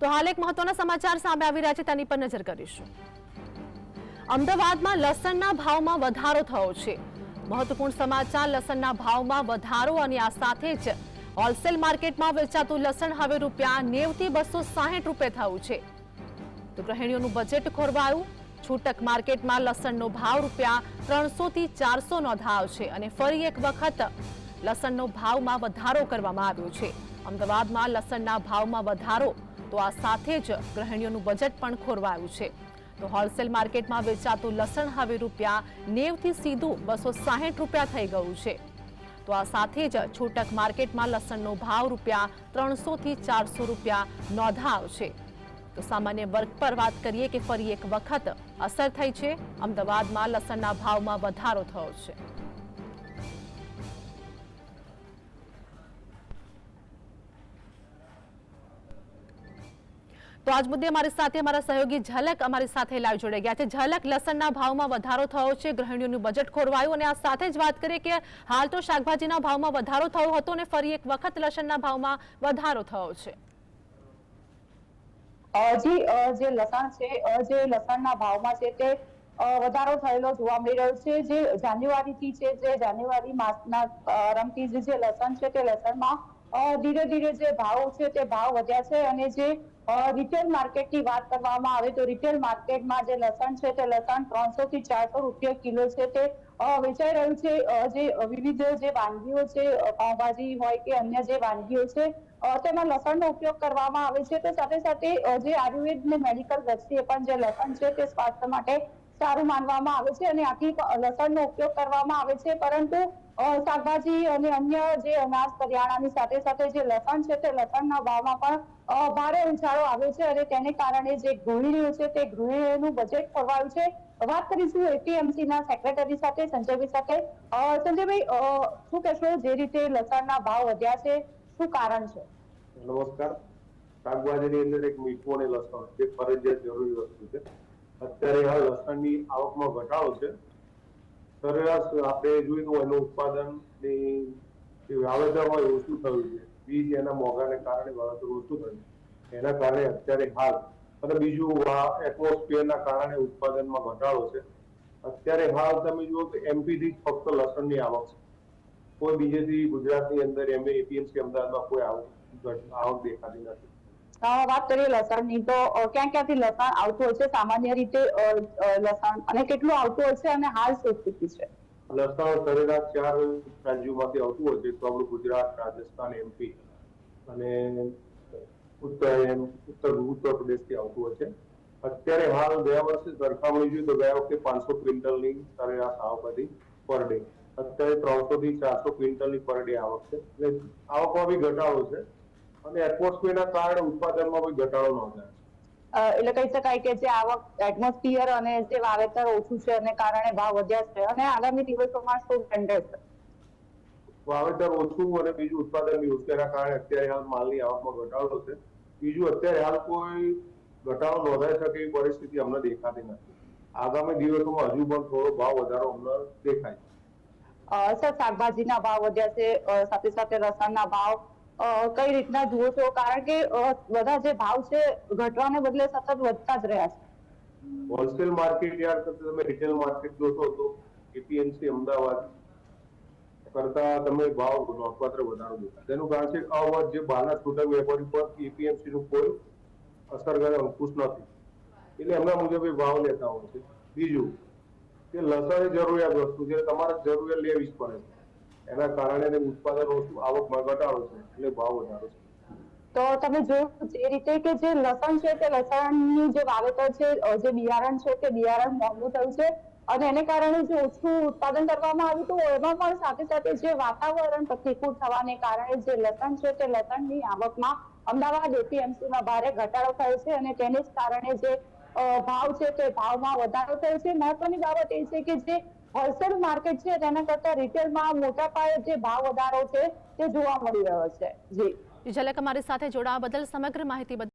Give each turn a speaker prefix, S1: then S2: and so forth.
S1: તો હાલ એક મહત્વના સમાચાર સામે આવી રહ્યા છે, તેની પર નજર કરીશું. અમદાવાદમાં લસણના ભાવમાં વધારો થયો છે. મહત્વપૂર્ણ સમાચાર, લસણના ભાવમાં વધારો અને આ સાથે જ હોલસેલ માર્કેટમાં વેચાતું લસણ હવે રૂપિયા નેવથી બસો સાહીઠ રૂપિયા થયું છે. તો ગૃહિણીઓનું બજેટ ખોરવાયું. છૂટક માર્કેટમાં લસણનો ભાવ રૂપિયા ત્રણસો થી ચારસો નોંધાયો છે અને ફરી એક વખત લસણનો ભાવમાં વધારો કરવામાં આવ્યો છે. અમદાવાદમાં લસણના ભાવમાં વધારો તો આ સાથે જ ગૃહિણીઓનું બજેટ પણ ખોરવાયું છે. તો હોલસેલ માર્કેટમાં વેચાતું લસણ હવે રૂપિયા નેવથી સીધું બસો સાહીઠ રૂપિયા થઈ ગયું છે. તો આ સાથે જ છૂટક માર્કેટમાં લસણનો ભાવ રૂપિયા ત્રણસોથી ચારસો રૂપિયા નોંધાયો છે. તો સામાન્ય વર્ગ પર વાત કરીએ કે ફરી એક વખત અસર થઈ છે. અમદાવાદમાં લસણના ભાવમાં વધારો થયો છે. તો આજ મુદ્દે અમારી સાથે અમારા સહયોગી ઝલક અમારી સાથે લાઈવ જોડાઈ ગયા છે. ઝલક લસણના ભાવમાં વધારો થયો છે. ગૃહિણીઓનું બજેટ ખોરવાયું અને આ સાથે જ વાત કરીએ કે હાલ તો શાકભાજીના ભાવમાં વધારો થયો હતો અને ફરી એક વખત લસણના ભાવમાં વધારો થયો છે.
S2: જી જે લસણ છે જે લસણના ભાવમાં છે તે વધારો થયેલો જોવા મળી રહ્યો છે. જે જાન્યુઆરીથી છે, જે જાન્યુઆરી માસના પ્રારંભથી જે લસણ છે તે લસણમાં ધીરે ધીરે જે ભાવ છે તે ભાવ વધ્યા છે અને જે રિટેલ માર્કેટની વાત કરવામાં આવે તો રિટેલ માર્કેટમાં જે લસણ છે તે લસણ ત્રણસો થી ચારસો રૂપિયા કિલો છે તે વેચાઈ રહ્યું છે. જે વિવિધ જે વાનગીઓ છે પાઉભાજી હોય કે અન્ય જે વાનગીઓ છે તેમાં લસણનો ઉપયોગ કરવામાં આવે છે. તો સાથે સાથે જે આયુર્વેદ ને મેડિકલ દ્રષ્ટિએ પણ જે લસણ છે તે સ્વાસ્થ્ય માટે સારું માનવામાં આવે છે અને આથી લસણનો ઉપયોગ કરવામાં આવે છે. પરંતુ શાકભાજી અને અન્ય જે અનાજ કરિયાણાની સાથે સાથે જે લસણ છે તે લસણના ભાવમાં પણ ભારે ઉછાળો આવ્યો છે અને તેને કારણે જે ગૃહિણીઓ છે તે ગૃહિણીઓનું બજેટ ખોરવાયું છે. વાત કરીશું એપીએમસી ના સેક્રેટરી સાથે, સંજયભાઈ સાથે. સંજયભાઈ શું કહેશો જે રીતે લસણના ભાવ વધ્યા છે? શું કારણ છે?
S3: નમસ્કાર. શાકભાજીની અંદર એક મીઠું અને લસણ, જે ફરજિયાત જરૂરી વસ્તુ છે. અત્યારે હાલ લસણની આવકમાં ઘટાડો છે. સરેરાશ આપણે જોઈએ તો એનું ઉત્પાદનની જે વાવેતર હોય ઓછું થયું છે? બીજ એના મોંઘાને કારણે વાવેતર ઓછું થયું એના કારણે અત્યારે હાલ અને બીજું એટમોસ્ફિયરના કારણે ઉત્પાદનમાં ઘટાડો છે. અત્યારે હાલ તમે જુઓ તો એમપીથી ફક્ત લસણની આવક છે. કોઈ બીજેથી ગુજરાતની અંદર એમ એપીએમસી અમદાવાદમાં કોઈ આવક આવક દેખાતી નથી.
S2: વાત કરીએ, લસણની તો ક્યાં ક્યાંથી લસણ આવતું છે? સામાન્ય રીતે લસણ અને કેટલું આવતું હશે અને હાલ શું સ્થિતિ છે?
S3: લસણ સરેરાશ ચાર રાજ્યોમાંથી આવતું હોય છે. તો આપણું ગુજરાત, રાજસ્થાન, એમપી અને ઉત્તર ઉત્તર ઉત્તર પ્રદેશથી આવતું હોય છે. અત્યારે હાલ ગયા વર્ષે સરખામણી જોઈએ તો ગયા વખતે પાંચસો ક્વિન્ટલની સરેરાશ આવક હતી પર ડે. અત્યારે ત્રણસો થી ચારસો ક્વિન્ટલની પર ડે આવક છે. એટલે આવકમાં બી ઘટાડો છે. અને એટમોસ્ફિયરના કારણે ઉત્પાદનમાં કોઈ ઘટાડો નોંધાયો છે
S2: એટલે કહી શકાય કે જે આવક એટમોસ્ફિયર અને જે વાવેતર ઓછું છે અને કારણે ભાવ વધ્યા છે અને આગામી દિવસોમાં શું ટ્રેન્ડ રહેશે?
S3: વાવેતર ઓછું અને બીજું ઉત્પાદન બી ઓછું એના કારણે અત્યારે હાલ માલની આવકમાં ઘટાડો છે બીજું અત્યારે હાલ કોઈ ઘટાડો નોંધાઈ શકે એવી પરિસ્થિતિ અમને દેખાતી નથી. આગામી દિવસોમાં હજુ પણ થોડો ભાવ વધારો અમને દેખાય છે.
S2: સર શાકભાજીના ભાવ વધ્યા છે સાથે સાથે રસાયણના ભાવ કઈ રીતના જુઓ છો? કારણ કે બધા જે ભાવ છે, ઘટવાને બદલે સતત વધતા જ રહ્યા છે.
S3: હોલસેલ માર્કેટ યાર કરતા તમે રિટેલ માર્કેટ જોશો તો એપીએમસી અમદાવાદ કરતા તમે ભાવ નોંધપાત્ર વધારો દેખાય તેનું કારણ છે અવધ જે બહારના છૂટક વેપારી પર એપીએમસી નું કોઈ અસરકારક અંકુશ નથી. એટલે એમના મુજબ એ ભાવ લેતા હોય છે. બીજું, કે લસણ એ જરૂરિયાત વસ્તુ છે, તમારે જરૂરિયાત લેવી જ પડે છે. એના કારણે ઉત્પાદન વસ્તુ આવકમાં ઘટાડો છે, એટલે ભાવ વધારો છે.
S2: તો તમે જોયું જે રીતે કે જે લસણ છે તે લસણની જે વાવેતર છે જે બિયારણ છે તે બિયારણ મોંઘું થયું છે અને એને કારણે જે ઓછું ઉત્પાદન કરવામાં આવ્યું હતું, એમાં પણ સાથે સાથે જે વાતાવરણ પ્રતિકૂળ થવાને કારણે જે લસણ છે તે લસણની આવકમાં અમદાવાદ એપીએમસી માં ભારે ઘટાડો થયો છે અને તેને જ કારણે જે ભાવ છે તે ભાવમાં વધારો થયો છે. મહત્વની બાબત એ છે કે જે હોલસેલ માર્કેટ છે તેના કરતા રિટેલમાં મોટા પાયે જે ભાવ વધારો છે, તે જોવા મળી રહ્યો છે. જી.
S1: ઝલક અમારી સાથે જોડાવા બદલ સમગ્ર માહિતી બદલ